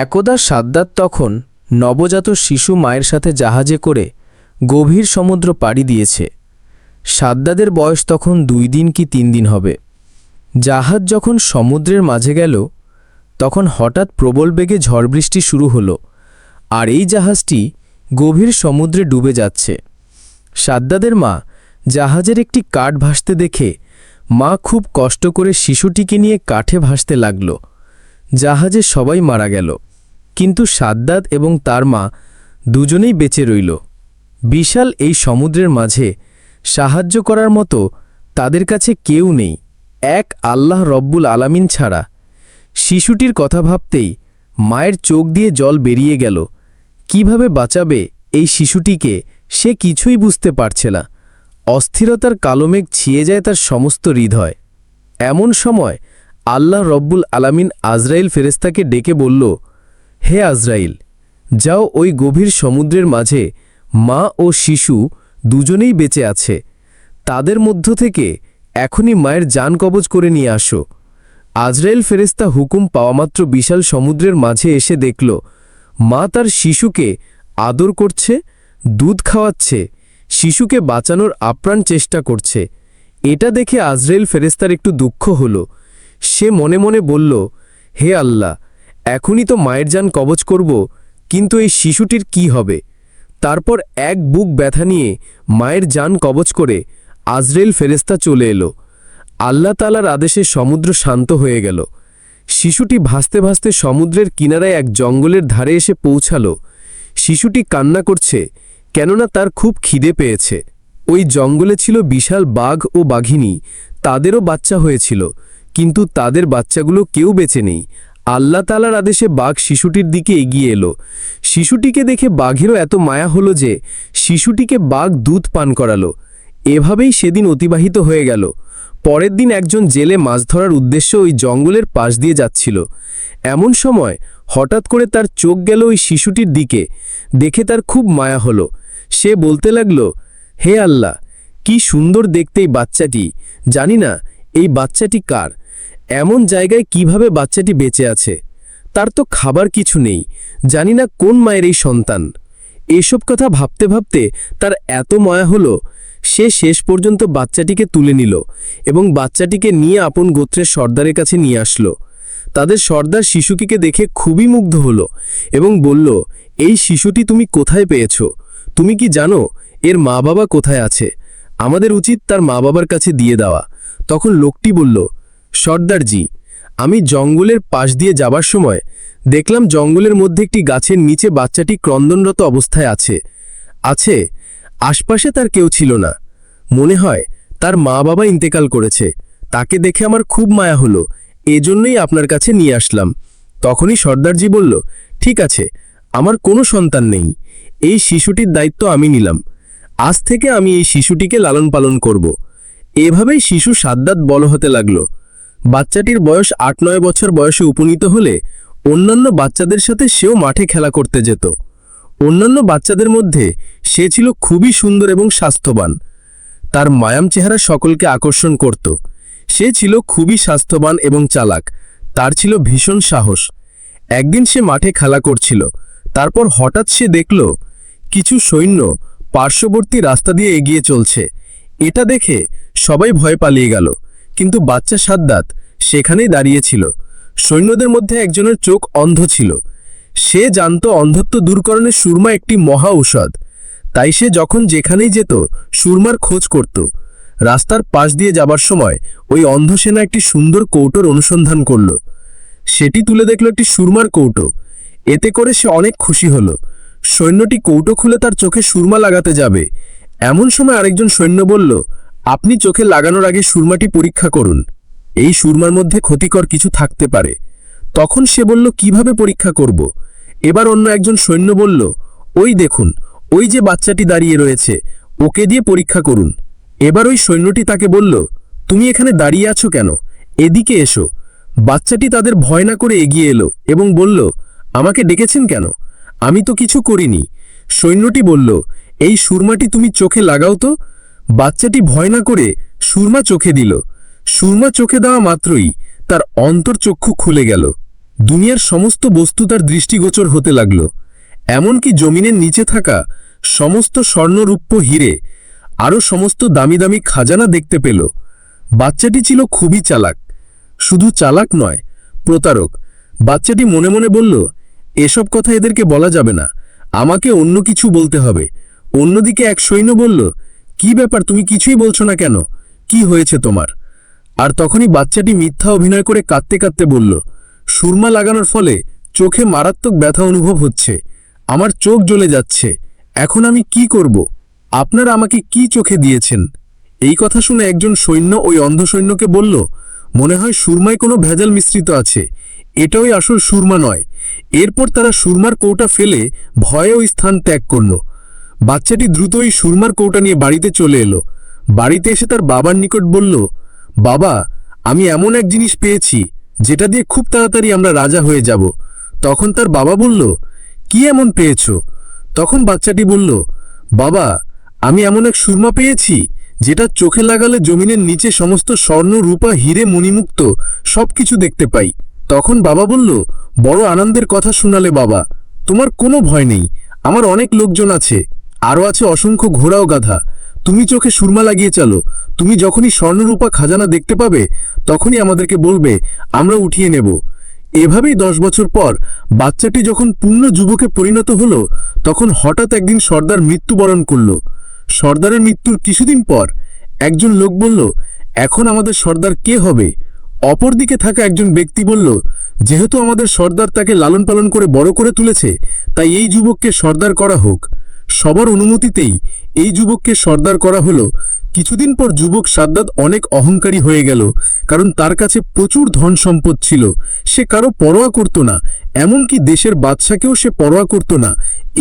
একদা সাদ্দাত তখন নবজাত শিশু মায়ের সাথে জাহাজে করে গভীর সমুদ্র পাড়ি দিয়েছে। সাদ্দাদের বয়স তখন দুই দিন কি তিন দিন হবে। জাহাজ যখন সমুদ্রের মাঝে গেল, তখন হঠাৎ প্রবল বেগে ঝড় বৃষ্টি শুরু হলো, আর এই জাহাজটি গভীর সমুদ্রে ডুবে যাচ্ছে। সাদ্দাদের মা জাহাজের একটি কাঠ ভাসতে দেখে মা খুব কষ্ট করে শিশুটিকে নিয়ে কাঠে ভাসতে লাগল। জাহাজে সবাই মারা গেল। কিন্তু সাদ্দাত এবং তার মা দুজনেই বেঁচে রইল। বিশাল এই সমুদ্রের মাঝে সাহায্য করার মতো তাদের কাছে কেউ নেই। এক আল্লাহ রব্বুল আলামিন ছাড়া। শিশুটির কথা ভাবতেই মায়ের চোখ দিয়ে জল বেরিয়ে গেল। কীভাবে বাঁচাবে এই শিশুটিকে সে কিছুই বুঝতে পারছে না। অস্থিরতার কালোমেঘ ছিয়ে যায় তার সমস্ত হৃদয়। এমন সময় আল্লাহ রব্বুল আলামিন আজরাইল ফেরেস্তাকে ডেকে বলল, হে আজরাইল, যাও ওই গভীর সমুদ্রের মাঝে মা ও শিশু দুজনেই বেঁচে আছে। তাদের মধ্য থেকে এখনই মায়ের যান কবজ করে নিয়ে আসো। আজরাইল ফেরেস্তা হুকুম পাওয়ামাত্র বিশাল সমুদ্রের মাঝে এসে দেখল, মা তার শিশুকে আদর করছে, দুধ খাওয়াচ্ছে, শিশুকে বাঁচানোর আপ্রাণ চেষ্টা করছে। এটা দেখে আজরাইল ফেরেস্তার একটু দুঃখ হল। সে মনে মনে বলল, হে আল্লাহ, এখনই তো মায়ের যান কবচ করব, কিন্তু এই শিশুটির কি হবে? তারপর এক বুক ব্যথা নিয়ে মায়ের যান কবচ করে আজরেল ফেরেস্তা চলে এলো। আল্লাহ তালার আদেশে সমুদ্র শান্ত হয়ে গেল। শিশুটি ভাসতে ভাসতে সমুদ্রের কিনারায় এক জঙ্গলের ধারে এসে পৌঁছালো। শিশুটি কান্না করছে, কেননা তার খুব খিদে পেয়েছে। ওই জঙ্গলে ছিল বিশাল বাঘ ও বাঘিনী, তাদেরও বাচ্চা হয়েছিল। কিন্তু তাদের বাচ্চাগুলো কেউ বেঁচে নেই। আল্লাহ তালার আদেশে বাঘ শিশুটির দিকে এগিয়ে এলো। শিশুটিকে দেখে বাঘেরও এত মায়া হলো যে শিশুটিকে বাঘ দুধ পান করালো। এভাবেই সেদিন অতিবাহিত হয়ে গেল। পরের দিন একজন জেলে মাছ ধরার উদ্দেশ্যে ওই জঙ্গলের পাশ দিয়ে যাচ্ছিল। এমন সময় হঠাৎ করে তার চোখ গেল ওই শিশুটির দিকে। দেখে তার খুব মায়া হলো। সে বলতে লাগল, হে আল্লাহ, কি সুন্দর দেখতে এই বাচ্চাটি। জানি না, এই বাচ্চাটি কার? এমন জায়গায় কীভাবে বাচ্চাটি বেঁচে আছে? তার তো খাবার কিছু নেই। জানি না কোন মায়ের এই সন্তান। এসব কথা ভাবতে ভাবতে তার এত ময়া হলো, সে শেষ পর্যন্ত বাচ্চাটিকে তুলে নিল এবং বাচ্চাটিকে নিয়ে আপন গোত্রের সর্দারের কাছে নিয়ে আসলো। তাদের সর্দার শিশুটিকে দেখে খুবই মুগ্ধ হলো এবং বলল, এই শিশুটি তুমি কোথায় পেয়েছ? তুমি কি জানো এর মা বাবা কোথায় আছে? আমাদের উচিত তার মা বাবার কাছে দিয়ে দেওয়া। তখন লোকটি বলল সর্দারজি, আমি জঙ্গলের পাশ দিয়ে যাবার সময় দেখলাম জঙ্গলের মধ্যে একটি গাছের নিচে বাচ্চাটি ক্রন্দনরত অবস্থায় আছে। আছে, আশপাশে তার কেউ ছিল না। মনে হয় তার মা বাবা ইন্তেকাল করেছে। তাকে দেখে আমার খুব মায়া হলো। এজন্যই আপনার কাছে নিয়ে আসলাম। তখনই সর্দারজি বলল, ঠিক আছে, আমার কোনো সন্তান নেই। এই শিশুটির দায়িত্ব আমি নিলাম। আজ থেকে আমি এই শিশুটিকে লালন পালন করব। এভাবেই শিশু সাদ্দাত বল হতে লাগল। বাচ্চাটির বয়স আট নয় বছর বয়সে উপনীত হলে অন্যান্য বাচ্চাদের সাথে সেও মাঠে খেলা করতে যেত। অন্যান্য বাচ্চাদের মধ্যে সে ছিল খুবই সুন্দর এবং স্বাস্থ্যবান। তার মায়াম চেহারা সকলকে আকর্ষণ করত। সে ছিল খুবই স্বাস্থ্যবান এবং চালাক। তার ছিল ভীষণ সাহস। একদিন সে মাঠে খেলা করছিল। তারপর হঠাৎ সে দেখল, কিছু সৈন্য পার্শ্ববর্তী রাস্তা দিয়ে এগিয়ে চলছে। এটা দেখে সবাই ভয় পালিয়ে গেল। কিন্তু বাচ্চা সাদ্দাত সেখানেই দাঁড়িয়েছিল সৈন্যদের মধ্যে একজনের চোখ অন্ধ ছিল। সে জানত অন্ধত্ব দূরকরণের সুরমা একটি মহা ঔষধ। তাই সে যখন যেখানেই যেত, সুরমার খোঁজ করত। রাস্তার পাশ দিয়ে যাবার সময় ওই অন্ধ সেনা একটি সুন্দর কৌটোর অনুসন্ধান করল। সেটি তুলে দেখল একটি সুরমার কৌটো। এতে করে সে অনেক খুশি হল। সৈন্যটি কৌটো খুলে তার চোখে সুরমা লাগাতে যাবে। এমন সময় আরেকজন সৈন্য বলল আপনি চোখে লাগানোর আগে সুরমাটি পরীক্ষা করুন। এই সুরমার মধ্যে ক্ষতিকর কিছু থাকতে পারে। তখন সে বলল, কীভাবে পরীক্ষা করব? এবার অন্য একজন সৈন্য বলল, ওই দেখুন, ওই যে বাচ্চাটি দাঁড়িয়ে রয়েছে, ওকে দিয়ে পরীক্ষা করুন। এবার ওই সৈন্যটি তাকে বলল, তুমি এখানে দাঁড়িয়ে আছো কেন? এদিকে এসো। বাচ্চাটি তাদের ভয় না করে এগিয়ে এলো এবং বলল, আমাকে ডেকেছেন কেন? আমি তো কিছু করিনি। সৈন্যটি বলল, এই সুরমাটি তুমি চোখে লাগাও তো। বাচ্চাটি ভয় না করে সুরমা চোখে দিল। সুরমা চোখে দেওয়া মাত্রই তার অন্তর্চক্ষু খুলে গেল। দুনিয়ার সমস্ত বস্তু তার দৃষ্টিগোচর হতে লাগল। এমনকি জমিনের নিচে থাকা সমস্ত স্বর্ণরূপ্য হিরে আরও সমস্ত দামি দামি খাজানা দেখতে পেল। বাচ্চাটি ছিল খুবই চালাক। শুধু চালাক নয়, প্রতারক। বাচ্চাটি মনে মনে বলল, এসব কথা এদেরকে বলা যাবে না। আমাকে অন্য কিছু বলতে হবে। অন্যদিকে এক সৈন্য বলল কি ব্যাপার? তুমি কিছুই বলছো না কেন? কি হয়েছে তোমার? আর তখনই বাচ্চাটি মিথ্যা অভিনয় করে কাঁদতে কাঁদতে বলল, সুরমা লাগানোর ফলে চোখে মারাত্মক ব্যথা অনুভব হচ্ছে। আমার চোখ জ্বলে যাচ্ছে। এখন আমি কি করব? আপনারা আমাকে কি চোখে দিয়েছেন? এই কথা শুনে একজন সৈন্য ওই অন্ধ সৈন্যকে বলল, মনে হয় সুরমায় কোনো ভেজাল মিশ্রিত আছে। এটাই আসল সুরমা নয়। এরপর তারা সুরমার কৌটা ফেলে ভয়ে ওই স্থান ত্যাগ করল। বাচ্চাটি দ্রুত ওই সুরমার কৌটা নিয়ে বাড়িতে চলে এলো। বাড়িতে এসে তার বাবার নিকট বলল, বাবা, আমি এমন এক জিনিস পেয়েছি, যেটা দিয়ে খুব তাড়াতাড়ি আমরা রাজা হয়ে যাব। তখন তার বাবা বলল, কি এমন পেয়েছ? তখন বাচ্চাটি বলল, বাবা, আমি এমন এক সুরমা পেয়েছি, যেটা চোখে লাগালে জমিনের নিচে সমস্ত স্বর্ণ, রূপা, হিরে, মণিমুক্ত সব কিছু দেখতে পাই। তখন বাবা বলল, বড় আনন্দের কথা শোনালে বাবা, তোমার কোনো ভয় নেই, আমার অনেক লোকজন আছে আরও আছে অসংখ্য ঘোড়াও গাধা। তুমি চোখে সুরমা লাগিয়ে চালো। তুমি যখনই স্বর্ণরূপা খাজানা দেখতে পাবে, তখনই আমাদেরকে বলবে, আমরা উঠিয়ে নেব। এভাবেই দশ বছর পর বাচ্চাটি যখন পূর্ণ যুবকে পরিণত হলো, তখন হঠাৎ একদিন সর্দার মৃত্যুবরণ করল। সর্দারের মৃত্যুর কিছুদিন পর একজন লোক বলল, এখন আমাদের সর্দার কে হবে? অপরদিকে থাকা একজন ব্যক্তি বলল, যেহেতু আমাদের সর্দার তাকে লালন পালন করে বড় করে তুলেছে, তাই এই যুবককে সর্দার করা হোক। সবার অনুমতিতেই এই যুবককে সর্দার করা হলো। কিছুদিন পর যুবক সাদ্দাত অনেক অহংকারী হয়ে গেল, কারণ তার কাছে প্রচুর ধন সম্পদ ছিল। সে কারও পরোয়া করত না, এমনকি দেশের বাদশাকেও সে পরোয়া করত না।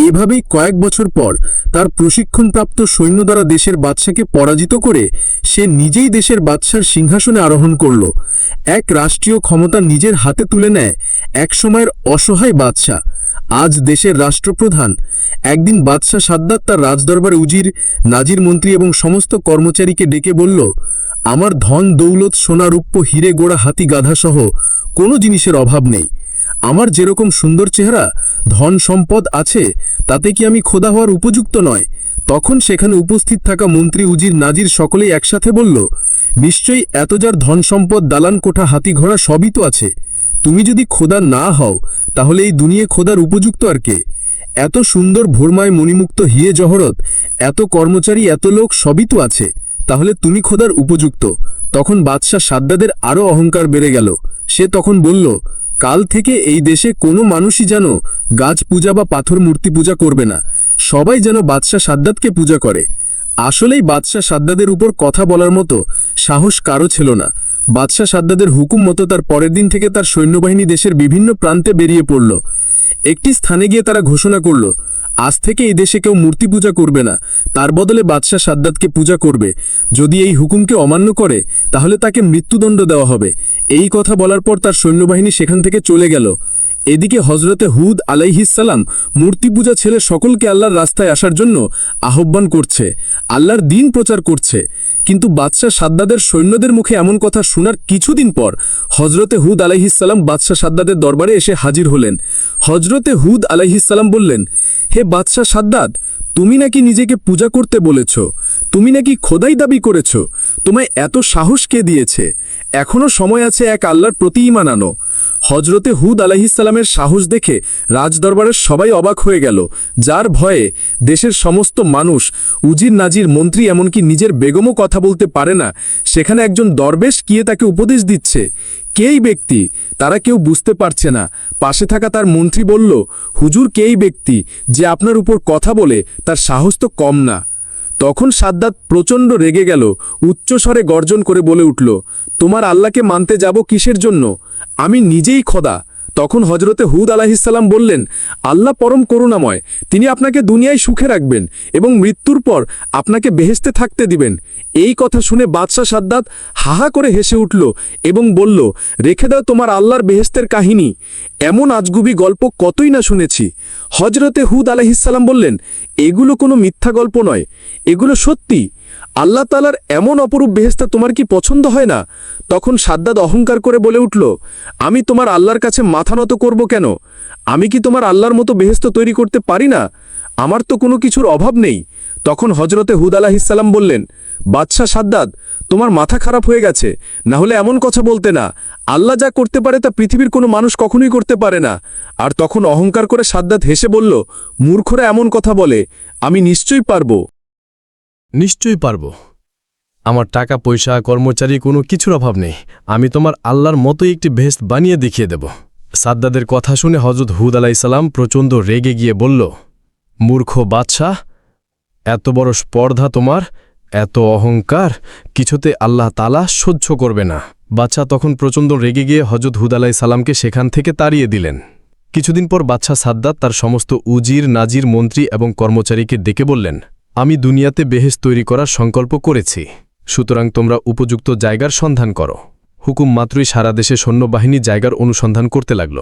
এভাবেই কয়েক বছর পর তার প্রশিক্ষণপ্রাপ্ত সৈন্য দ্বারা দেশের বাদশাকে পরাজিত করে সে নিজেই দেশের বাদশার সিংহাসনে আরোহণ করল। এক রাষ্ট্রীয় ক্ষমতা নিজের হাতে তুলে নেয় এক সময়ের অসহায় বাদশা আজ দেশের রাষ্ট্রপ্রধান একদিন বাদশাহ সাদ্দাত তার রাজদরবারে উজির, নাজির মন্ত্রী এবং সমস্ত কর্মচারীকে ডেকে বলল, আমার ধন, দৌলত সোনারূপ্য হিরে, গোড়া, হাতি গাধাসহ কোনো জিনিসের অভাব নেই। আমার যেরকম সুন্দর চেহারা, ধন সম্পদ আছে, তাতে কি আমি খোদা হওয়ার উপযুক্ত নয়? তখন সেখানে উপস্থিত থাকা মন্ত্রী, উজির, নাজির সকলেই একসাথে বলল, নিশ্চয়ই এত যার ধন সম্পদ, দালান কোঠা, হাতি ঘোড়া সবই তো আছে। তুমি যদি খোদা না হও, তাহলে এই দুনিয়ে খোদার উপযুক্ত আর কে? এত সুন্দর ভোরমায় মণিমুক্ত হিয়ে জহরত, এত কর্মচারী, এত লোক সবই তো আছে। তাহলে তুমি খোদার উপযুক্ত। তখন বাদশাহ সাদ্দাদের আরও অহংকার বেড়ে গেল। সে তখন বলল, কাল থেকে এই দেশে কোনো মানুষই যেন গাছ পূজা বা পাথর মূর্তি পূজা করবে না। সবাই যেন বাদশাহ সাদ্দাতকে পূজা করে। আসলেই বাদশাহ সাদ্দাদের উপর কথা বলার মতো সাহস কারও ছিল না। বাদশাহ সাদ্দাদের হুকুম মতো তার পরের দিন থেকে তার সৈন্যবাহিনী দেশের বিভিন্ন প্রান্তে বেরিয়ে পড়ল। একটি স্থানে গিয়ে তারা ঘোষণা করল, আজ থেকে এই দেশে কেউ মূর্তি পূজা করবে না। তার বদলে বাদশাহ সাদ্দাতকে পূজা করবে। যদি এই হুকুমকে অমান্য করে, তাহলে তাকে মৃত্যুদণ্ড দেওয়া হবে। এই কথা বলার পর তার সৈন্যবাহিনী সেখান থেকে চলে গেল। এদিকে হজরতে হুদ আলাইহিসাল্লাম মূর্তি পূজা ছেলে সকলকে আল্লাহর রাস্তায় আসার জন্য আহ্বান করছে। আল্লাহর দিন প্রচার করছে। কিন্তু বাদশাহ সাদ্দাদের সৈন্যদের মুখে এমন কথা শোনার কিছুদিন পর হজরতে হুদ আলাইহিসাল্লাম বাদশাহ সাদ্দাদের দরবারে এসে হাজির হলেন। হজরতে হুদ আলাইহিসাল্লাম বললেন, হে বাদশাহ সাদ্দাদ, তুমি নাকি নিজেকে পূজা করতে বলেছ? তুমি নাকি খোদাই দাবি করেছ? তোমায় এত সাহস কে দিয়েছে? এখনও সময় আছে এক আল্লাহর প্রতি ইমান আনো। হজরতে হুদ আলাহিসাল্লামের সাহস দেখে রাজদরবারের সবাই অবাক হয়ে গেল। যার ভয়ে দেশের সমস্ত মানুষ, উজির নাজির মন্ত্রী এমনকি নিজের বেগমও কথা বলতে পারে না, সেখানে একজন দরবেশ গিয়ে তাকে উপদেশ দিচ্ছে। কেই ব্যক্তি? তারা কেউ বুঝতে পারছে না। পাশে থাকা তার মন্ত্রী বলল, হুজুর, কেই ব্যক্তি? যে আপনার উপর কথা বলে, তার সাহস তো কম না। তখন সাদ্দাত প্রচণ্ড রেগে গেল, উচ্চস্বরে গর্জন করে বলে উঠল, তোমার আল্লাহকে মানতে যাব কিসের জন্য? আমি নিজেই খোদা। তখন হজরতে হুদ আলাহিসাল্লাম বললেন, আল্লাহ পরম করুণাময়, তিনি আপনাকে দুনিয়ায় সুখে রাখবেন এবং মৃত্যুর পর আপনাকে বেহেস্তে থাকতে দিবেন। এই কথা শুনে বাদশাহ সাদ্দাত হাহা করে হেসে উঠল এবং বলল, রেখে দাও তোমার আল্লাহর বেহেস্তের কাহিনী। এমন আজগুবি গল্প কতই না শুনেছি। হজরতে হুদ আলাহিসাল্লাম বললেন, এগুলো কোনো মিথ্যা গল্প নয়। এগুলো সত্যি। আল্লাহ তালার এমন অপরূপ বেহেস্তা তোমার কি পছন্দ হয় না? তখন সাদ্দাদ অহংকার করে বলে উঠল, আমি তোমার আল্লাহর কাছে মাথা নত করব কেন? আমি কি তোমার আল্লাহর মতো বেহেস্ত তৈরি করতে পারি না? আমার তো কোনো কিছুর অভাব নেই। তখন হজরতে হুদ আলাহিসাল্লাম বললেন, বাদশাহ সাদ্দাদ, তোমার মাথা খারাপ হয়ে গেছে। না হলে এমন কথা বলতে না। আল্লাহ যা করতে পারে তা পৃথিবীর কোনো মানুষ কখনোই করতে পারে না। আর তখন অহংকার করে সাদ্দাত হেসে বলল, মূর্খরা এমন কথা বলে, আমি নিশ্চয়ই পারব। নিশ্চয়ই পারব। আমার টাকা, পয়সা, কর্মচারী কোনো কিছুর অভাব নেই। আমি তোমার আল্লাহর মতোই একটি ভেস্ট বানিয়ে দেখিয়ে দেব। সাদ্দাদের কথা শুনে হজরত হুদ আলাইসাল্লাম প্রচণ্ড রেগে গিয়ে বলল, মূর্খ বাদশাহ, এত বড় স্পর্ধা তোমার, এত অহংকার, কিছুতে আল্লাহ তালা সহ্য করবে না। বাচ্চা তখন প্রচণ্ড রেগে গিয়ে হজরত হুদ আলাই সালামকে সেখান থেকে তাড়িয়ে দিলেন। কিছুদিন পর বাদশাহ সাদ্দাত তার সমস্ত উজির, নাজির মন্ত্রী এবং কর্মচারীকে ডেকে বললেন আমি দুনিয়াতে বেহেস তৈরি করার সংকল্প করেছি। সুতরাং তোমরা উপযুক্ত জায়গার সন্ধান করো। হুকুম মাত্রই সারা দেশে সৈন্যবাহিনী জায়গার অনুসন্ধান করতে লাগল।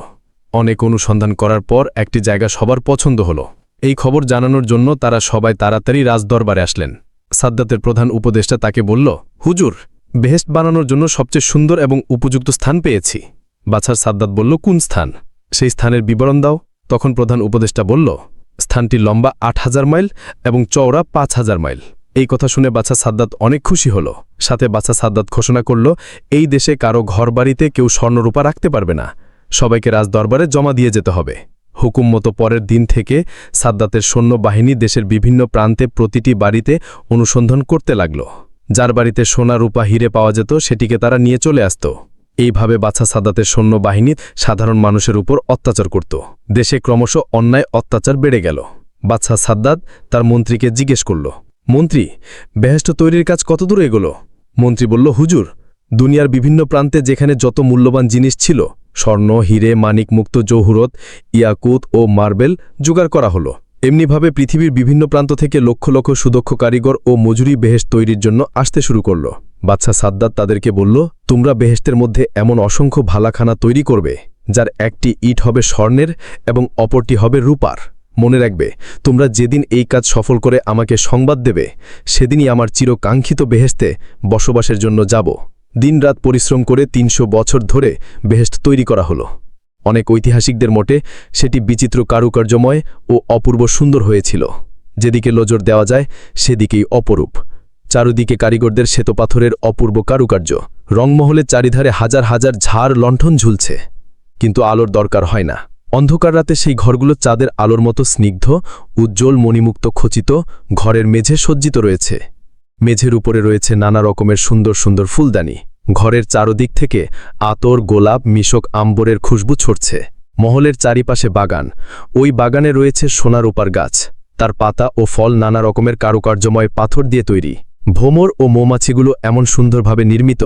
অনেক অনুসন্ধান করার পর একটি জায়গা সবার পছন্দ হল। এই খবর জানানোর জন্য তারা সবাই তাড়াতাড়ি রাজদরবারে আসলেন। সাদ্দাতের প্রধান উপদেষ্টা তাকে বলল, হুজুর বেহেস্ট বানানোর জন্য সবচেয়ে সুন্দর এবং উপযুক্ত স্থান পেয়েছি। বাছার সাদ্দাত বলল, কোন স্থান? সেই স্থানের বিবরণ দাও। তখন প্রধান উপদেষ্টা বলল স্থানটি লম্বা আট হাজার মাইল এবং চওড়া পাঁচ হাজার মাইল। এই কথা শুনে বাছা সাদ্দাত অনেক খুশি হল। সাথে বাছা সাদ্দাত ঘোষণা করল, এই দেশে কারও ঘরবাড়িতে কেউ স্বর্ণরূপা রাখতে পারবে না। সবাইকে রাজদরবারে জমা দিয়ে যেতে হবে। হুকুম মতো পরের দিন থেকে সাদ্দাতের সৈন্যবাহিনী দেশের বিভিন্ন প্রান্তে প্রতিটি বাড়িতে অনুসন্ধান করতে লাগল। যার বাড়িতে সোনা রূপা হিরে পাওয়া যেত, সেটিকে তারা নিয়ে চলে আসত। এইভাবে বাছা সাদ্দাতের সৈন্যবাহিনী সাধারণ মানুষের উপর অত্যাচার করত। দেশে ক্রমশ অন্যায়, অত্যাচার বেড়ে গেল। বাচ্চা সাদ্দাত তার মন্ত্রীকে জিজ্ঞেস করল, মন্ত্রী বেহেস্ট তৈরির কাজ কত দূর এগোল? মন্ত্রী বলল, হুজুর, দুনিয়ার বিভিন্ন প্রান্তে যেখানে যত মূল্যবান জিনিস ছিল, স্বর্ণ, হিরে, মানিক মুক্ত জহুরত, ইয়াকুত ও মার্বেল জোগাড় করা হলো। এমনিভাবে পৃথিবীর বিভিন্ন প্রান্ত থেকে লক্ষ লক্ষ সুদক্ষ কারিগর ও মজুরি বেহেস্ট তৈরির জন্য আসতে শুরু করল। বাচ্চা সাদ্দাত তাদেরকে বলল, তোমরা বেহেস্তের মধ্যে এমন অসংখ্য ভালাখানা তৈরি করবে, যার একটি ইট হবে স্বর্ণের এবং অপরটি হবে রূপার। মনে রাখবে, তোমরা যেদিন এই কাজ সফল করে আমাকে সংবাদ দেবে, সেদিনই আমার চিরকাঙ্ক্ষিত বেহেস্তে বসবাসের জন্য যাব। দিনরাত পরিশ্রম করে তিনশো বছর ধরে বেহেস্ট তৈরি করা হলো। অনেক ঐতিহাসিকদের মতে সেটি বিচিত্র কারুকার্যময় ও অপূর্ব সুন্দর হয়েছিল। যেদিকে নজর দেওয়া যায়, সেদিকেই অপরূপ। চারুদিকে কারিগরদের শ্বেতপাথরের অপূর্ব কারুকার্য। রংমহলের চারিধারে হাজার হাজার ঝাড় লণ্ঠন ঝুলছে। কিন্তু আলোর দরকার হয় না। অন্ধকার রাতে সেই ঘরগুলো চাঁদের আলোর মতো স্নিগ্ধ, উজ্জ্বল, মণিমুক্ত, খচিত, ঘরের মেঝে সজ্জিত রয়েছে। মেঝের উপরে রয়েছে নানা রকমের সুন্দর সুন্দর ফুলদানি। ঘরের চারদিক থেকে আতর, গোলাপ, মিশক, আম্বরের খুশবু ছড়ছে। মহলের চারিপাশে বাগান। ওই বাগানে রয়েছে সোনার উপার গাছ। তার পাতা ও ফল নানা রকমের কারুকার্যময় পাথর দিয়ে তৈরি। ভোমর ও মৌমাছিগুলো এমন সুন্দরভাবে নির্মিত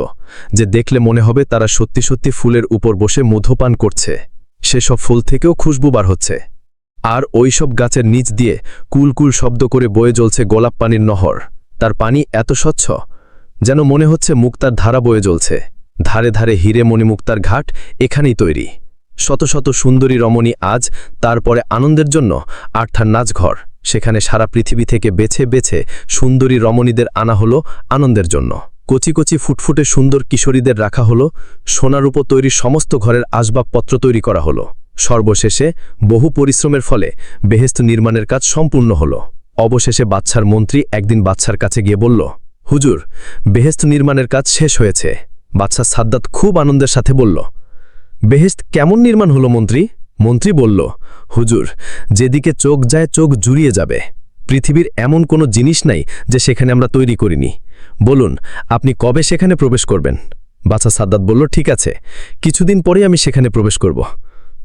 যে দেখলে মনে হবে তারা সত্যি সত্যি ফুলের উপর বসে মধুপান করছে। সেসব ফুল থেকেও খুশবু বার হচ্ছে। আর ওইসব গাছের নিচ দিয়ে কুলকুল শব্দ করে বয়ে জ্বলছে গোলাপ পানির নহর। তার পানি এত স্বচ্ছ যেন মনে হচ্ছে মুক্তার ধারা বয়ে জ্বলছে। ধারে ধারে হিরে মণিমুক্তার ঘাট এখানেই তৈরি। শত শত সুন্দরী রমণী আজ তারপরে আনন্দের জন্য আর্থার নাচঘর, সেখানে সারা পৃথিবী থেকে বেছে বেছে সুন্দরী রমণীদের আনা হলো আনন্দের জন্য। কচি কচি ফুটফুটে সুন্দর কিশোরীদের রাখা হলো সোনারূপ তৈরি সমস্ত ঘরের আসবাবপত্র তৈরি করা হলো। সর্বশেষে বহু পরিশ্রমের ফলে বেহেস্ত নির্মাণের কাজ সম্পূর্ণ হলো। অবশেষে বাচ্চার মন্ত্রী একদিন বাচ্চার কাছে গিয়ে বলল হুজুর বেহেস্ত নির্মাণের কাজ শেষ হয়েছে। বাচ্চা সাদ্দাত খুব আনন্দের সাথে বলল বেহেস্ত কেমন নির্মাণ হলো মন্ত্রী? মন্ত্রী বলল, হুজুর, যেদিকে চোখ যায় চোখ জুড়িয়ে যাবে। পৃথিবীর এমন কোনো জিনিস নাই যে সেখানে আমরা তৈরি করিনি। বলুন, আপনি কবে সেখানে প্রবেশ করবেন? বাচ্চা সাদ্দাত বলল, ঠিক আছে, কিছুদিন পরেই আমি সেখানে প্রবেশ করব।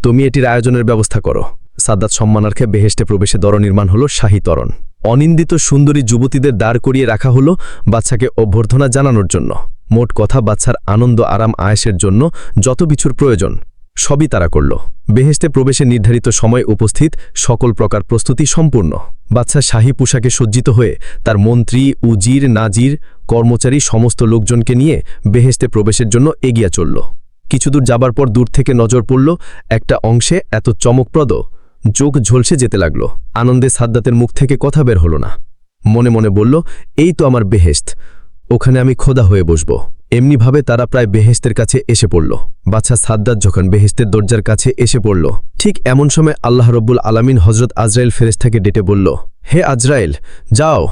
তুমি এটির আয়োজনের ব্যবস্থা করো। সাদ্দাত সম্মানার্থে বেহেস্টে প্রবেশে দর নির্মাণ হল শাহী তরণ। অনিন্দিত সুন্দরী যুবতীদের দাঁড় করিয়ে রাখা হলো বাচ্চাকে অভ্যর্থনা জানানোর জন্য। মোট কথা, বাচ্চার আনন্দ, আরাম, আয়েসের জন্য যত কিছুর প্রয়োজন, সবই তারা করল। বেহেস্তে প্রবেশে নির্ধারিত সময় উপস্থিত সকল প্রকার প্রস্তুতি সম্পূর্ণ। বাচ্চা শাহী পোশাকে সজ্জিত হয়ে তার মন্ত্রী, উজির, নাজির, কর্মচারী সমস্ত লোকজনকে নিয়ে বেহেস্তে প্রবেশের জন্য এগিয়ে চলল। কিছুদূর যাবার পর দূর থেকে নজর পড়ল, একটা অংশে এত চমকপ্রদ চোখ ঝলসে যেতে লাগল। আনন্দে সাদ্দাতের মুখ থেকে কথা বের হল না। মনে মনে বলল, এই তো আমার বেহেস্ত ওখানে আমি খোদা হয়ে বসব। এমনিভাবে তারা প্রায় বেহেস্তের কাছে এসে পড়ল। বাচ্চা সাদ্দাত যখন বেহেস্তের দরজার কাছে এসে পড়ল, ঠিক এমন সময় আল্লাহ রব্বুল আলামিন হজরত আজরাইল ফেরেস্তাকে ডেটে বলল, হে আজরাইল, যাও।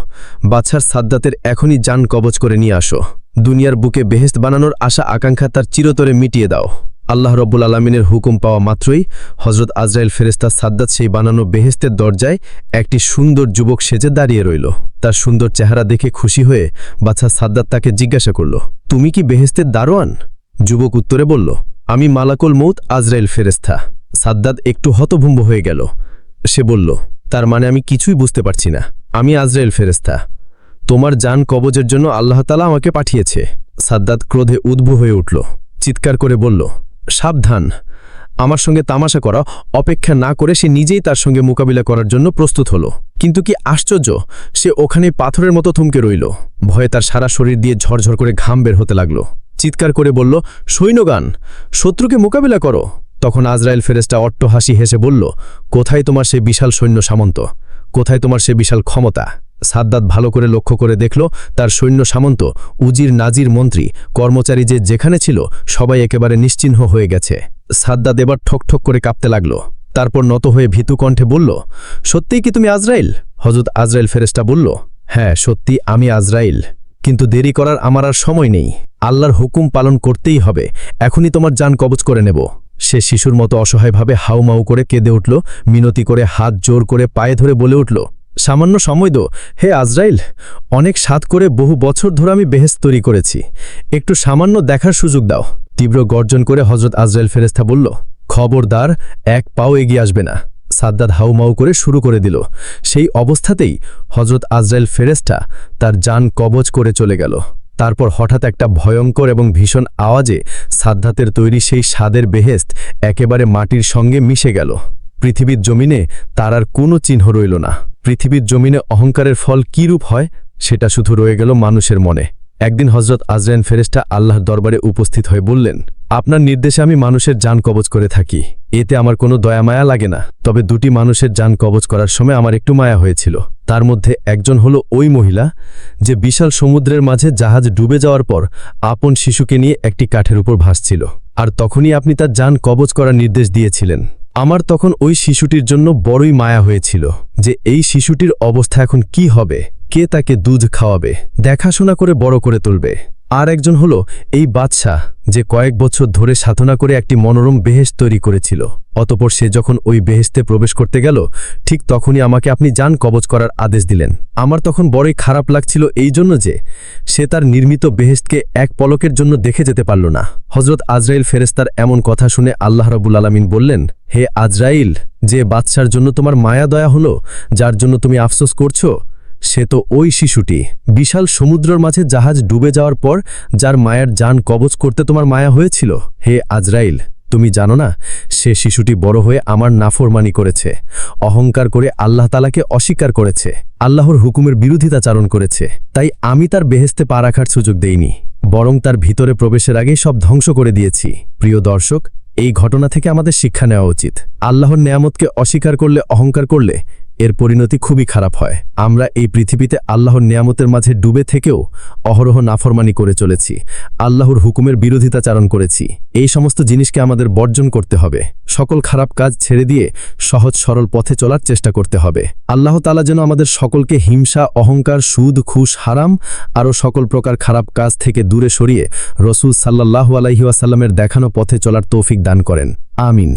বাচ্চার সাদ্দাতের এখনই যান কবচ করে নিয়ে আসো। দুনিয়ার বুকে বেহেস্ত বানানোর আশা আকাঙ্ক্ষা তার চিরতরে মিটিয়ে দাও। আল্লাহ রব্বুল আলমিনের হুকুম পাওয়া মাত্রই হজরত আজরাইল ফেরেস্তা সাদ্দাত সেই বানানো বেহেস্তের দরজায় একটি সুন্দর যুবক সেজে দাঁড়িয়ে রইল। তার সুন্দর চেহারা দেখে খুশি হয়ে বাচ্চা সাদ্দাত তাকে জিজ্ঞাসা করল, তুমি কি বেহেস্তের দারোয়ান? যুবক উত্তরে বলল, আমি মালাকুল মৌত আজরাইল ফেরেস্তা সাদ্দাত একটু হতভম্ব হয়ে গেল। সে বলল, তার মানে আমি কিছুই বুঝতে পারছি না। আমি আজরাইল ফেরেস্তা তোমার যান কবজের জন্য আল্লাহতালা আমাকে পাঠিয়েছে। সাদ্দাত ক্রোধে উদ্ভু হয়ে উঠল, চিৎকার করে বলল সাবধান। আমার সঙ্গে তামাশা করা, অপেক্ষা না করে সে নিজেই তার সঙ্গে মোকাবিলা করার জন্য প্রস্তুত হলো। কিন্তু কি আশ্চর্য, সে ওখানে পাথরের মতো থমকে রইল। ভয়ে তার সারা শরীর দিয়ে ঝরঝর করে ঘাম বের হতে লাগল। চিৎকার করে বলল, সৈন্যগান, শত্রুকে মোকাবিলা করো। তখন আজরায়েল ফেরেস্টা অট্ট হাসি হেসে বলল, কোথায় তোমার সে বিশাল সৈন্য সামন্ত? কোথায় তোমার সে বিশাল ক্ষমতা? সাদ্দাত ভালো করে লক্ষ্য করে দেখল তার সৈন্য সামন্ত, উজির নাজির মন্ত্রী, কর্মচারী যে যেখানে ছিল, সবাই একেবারে নিশ্চিহ্ন হয়ে গেছে। সাদ্দাত এবার ঠকঠক করে কাঁপতে লাগল। তারপর নত হয়ে ভীতু কণ্ঠে বলল, সত্যিই কি তুমি আজরাইল? হজরত আজরাইল ফেরেস্টা বলল হ্যাঁ সত্যি আমি আজরাইল। কিন্তু দেরি করার আমার আর সময় নেই। আল্লাহর হুকুম পালন করতেই হবে। এখনই তোমার যান কবচ করে নেব। সে শিশুর মতো অসহায়ভাবে হাউমাউ করে কেঁদে উঠল, মিনতি করে হাত জোর করে পায়ে ধরে বলে উঠল সামান্য সময় দো। হে আজরাইল, অনেক সাত করে বহু বছর ধরে আমি বেহেস তৈরি করেছি। একটু সামান্য দেখার সুযোগ দাও। তীব্র গর্জন করে হজরত আজরাইল ফেরেস্তা বলল, খবরদার, এক পাও এগিয়ে আসবে না। সাদ্দাদ হাউমাউ করে শুরু করে দিল। সেই অবস্থাতেই হজরত আজরাইল ফেরেস্তা তার যান কবচ করে চলে গেল। তারপর হঠাৎ একটা ভয়ঙ্কর এবং ভীষণ আওয়াজে সাদ্দাতের তৈরি সেই স্বাদের বেহেস্ত একেবারে মাটির সঙ্গে মিশে গেল। পৃথিবীর জমিনে তার আর কোনো চিহ্ন রইল না। পৃথিবীর জমিনে অহংকারের ফল কী রূপ হয়, সেটা শুধু রয়ে গেল মানুষের মনে। একদিন হজরত আজরাইন ফেরেস্টা আল্লাহর দরবারে উপস্থিত হয়ে বললেন, আপনার নির্দেশে আমি মানুষের যান কবচ করে থাকি। এতে আমার কোনো দয়া মায়া লাগে না। তবে দুটি মানুষের যান কবচ করার সময় আমার একটু মায়া হয়েছিল। তার মধ্যে একজন হলো ওই মহিলা, যে বিশাল সমুদ্রের মাঝে জাহাজ ডুবে যাওয়ার পর আপন শিশুকে নিয়ে একটি কাঠের উপর ভাসছিল। আর তখনই আপনি তার যান কবচ করার নির্দেশ দিয়েছিলেন। আমার তখন ওই শিশুটির জন্য বড়ই মায়া হয়েছিল যে এই শিশুটির অবস্থা এখন কি হবে? কে তাকে দুধ খাওয়াবে? দেখাশোনা করে বড় করে তুলবে। আর একজন হলো এই বাদশাহ যে কয়েক বছর ধরে সাধনা করে একটি মনোরম বেহেস তৈরি করেছিল। অতপর সে যখন ওই বেহেস্তে প্রবেশ করতে গেল, ঠিক তখনই আমাকে আপনি যান কবচ করার আদেশ দিলেন। আমার তখন বড়ই খারাপ লাগছিল এই জন্য যে সে তার নির্মিত বেহেস্তকে এক পলকের জন্য দেখে যেতে পারল না। হজরত আজরাইল ফেরেস্তার এমন কথা শুনে আল্লাহ রবুল আলমিন বললেন, হে আজরাইল, যে বাদশার জন্য তোমার মায়া দয়া হলো, যার জন্য তুমি আফসোস করছ সে তো ওই শিশুটি। বিশাল সমুদ্রের মাঝে জাহাজ ডুবে যাওয়ার পর যার মায়ের যান কবচ করতে তোমার মায়া হয়েছিল। হে আজরাইল, তুমি জানো না, সে শিশুটি বড় হয়ে আমার নাফরমানি করেছে। অহংকার করে আল্লাহ তালাকে অস্বীকার করেছে। আল্লাহর হুকুমের বিরোধিতা চারণ করেছে। তাই আমি তার বেহেস্তে পা রাখার সুযোগ দেইনি। বরং তার ভিতরে প্রবেশের আগেই সব ধ্বংস করে দিয়েছি। প্রিয় দর্শক, এই ঘটনা থেকে আমাদের শিক্ষা নেওয়া উচিত। আল্লাহর নেয়ামতকে অস্বীকার করলে অহংকার করলে এর পরিণতি খুবই খারাপ হয়। আমরা এই পৃথিবীতে আল্লাহর নিয়ামতের মাঝে ডুবে থেকেও অহরহ নাফরমানি করে চলেছি। আল্লাহর হুকুমের বিরোধিতাচারণ করেছি। এই সমস্ত জিনিসকে আমাদের বর্জন করতে হবে। সকল খারাপ কাজ ছেড়ে দিয়ে সহজ সরল পথে চলার চেষ্টা করতে হবে। আল্লাহ তালা যেন আমাদের সকলকে হিংসা, অহংকার, সুদ খুশ হারাম আরও সকল প্রকার খারাপ কাজ থেকে দূরে সরিয়ে রসুল সাল্লাহু আলাইহি ওয়াসাল্লামের দেখানো পথে চলার তৌফিক দান করেন। আমিন।